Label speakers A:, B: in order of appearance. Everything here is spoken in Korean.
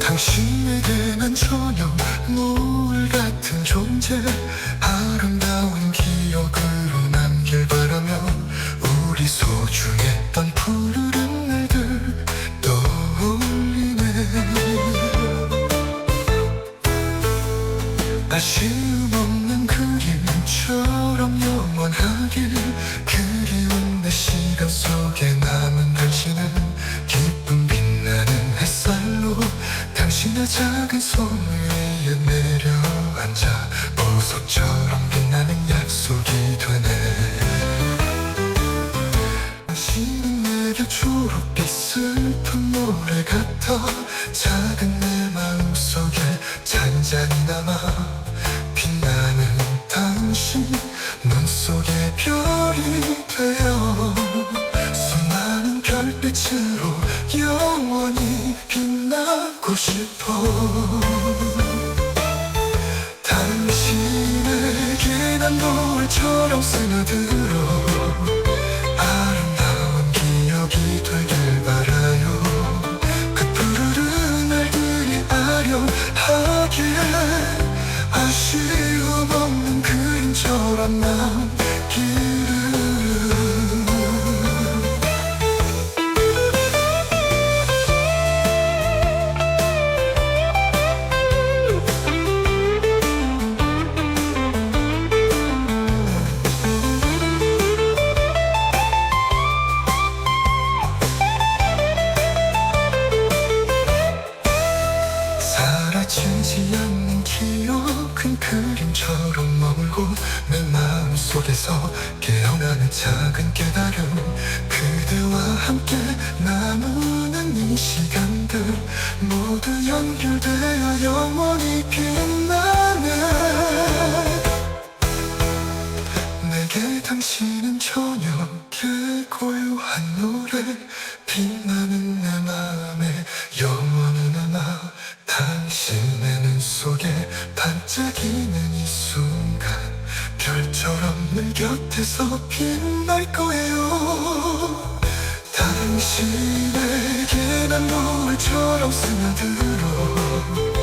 A: 당신에게 전혀 노을 같은 존재. 아름다운 기억으로 남길 라며 우리 소중했던 푸르른 날들 떠올리네. 아쉬움 없는 그림처럼 영원하길 작은 손 위에 내려앉아 보석처럼 빛나는 약속이 되네. 당신은 내게 초록빛 슬픈 노래 같아 작은 내 마음속에 잔잔히 남아 빛나는 당신 눈 속에 별이 되어 수많은 별빛으로 영원히 빛나 고 싶어. 당신에게 난 노을처럼 스며들어. 아름다운 기억이 되길 바라요. 그 푸르른 날들이 아련하게 아쉬움 없는 그림처럼 남기 속에서 깨어나는 작은 깨달음. 그대와 함께 나누는 이 시간들. 모두 연결되어 영원히 빛나네 내게 당신은 저녁의 고요한 노래 빛나는 내 마음에 영원히 남아 당신의 눈 속에 반짝이는 이 순간 내 곁에서 빛날 거예요. 당신에게 난 노을처럼 스며들어